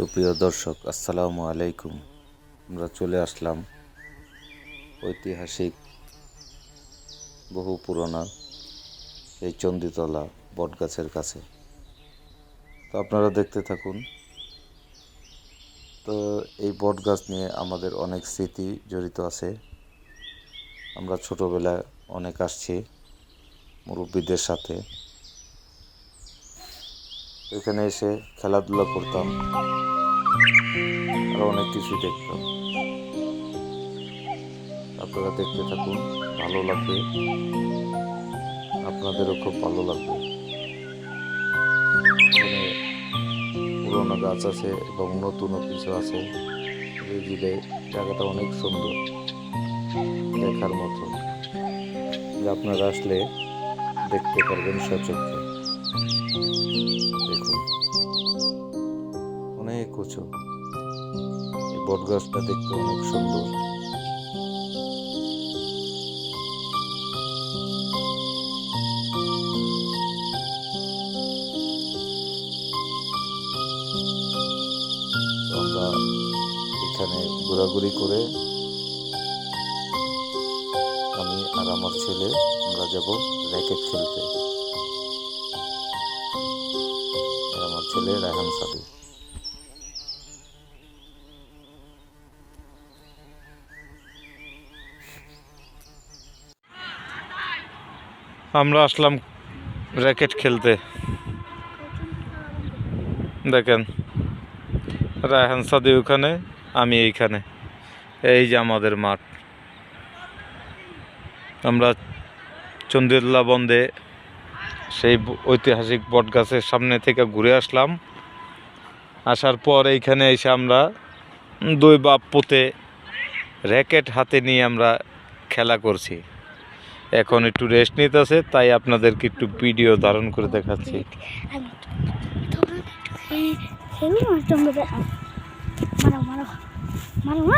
সুপ্রিয় দর্শক, আসসালামু আলাইকুম। আমরা চলে আসলাম ঐতিহাসিক, বহু পুরোনো এই চণ্ডীতলা বটগাছের কাছে। তো আপনারা দেখতে থাকুন। তো এই বটগাছ নিয়ে আমাদের অনেক স্মৃতি জড়িত আছে। আমরা ছোটোবেলায় অনেক আসছি মুরব্বীদের সাথে। এখানে এসে খেলাধুলা করতাম। আরও অনেক কিছু দেখতাম। আপনারা দেখতে থাকুন, ভালো লাগবে। আপনাদেরও খুব ভালো লাগবে। এখানে পুরোনো গাছ আছে এবং নতুনও কিছু আছে। এই জায়গাটা অনেক সুন্দর, দেখার মতো আপনারা আসলে দেখতে পারবেন সচক্ষে। দেখুন, অনেক উঁচু। এই বট গাছটা দেখতে অনেক সুন্দর। আমরা এখানে ঘোরাঘুরি করে আমি আর আমার ছেলে, আমরা যাব র্যাকেট খেলতে। ছেলে রায়হান সাদি আমরা আসলাম র্যাকেট খেলতে। দেখেন, রায়হান সাদি ওখানে, আমি এইখানে। এই যে আমাদের মাঠ। আমরা চন্দ্রুল্লাহ বন্দে সেই ঐতিহাসিক বটগাছের সামনে থেকে ঘুরে আসলাম। আসার পর এইখানে এসে আমরা দুই বাপ পুঁতে র্যাকেট হাতে নিয়ে আমরা খেলা করছি। এখন একটু রেস্ট নিতেছে, তাই আপনাদেরকে একটু ভিডিও ধারণ করে দেখাচ্ছি। মারো মারো মারো।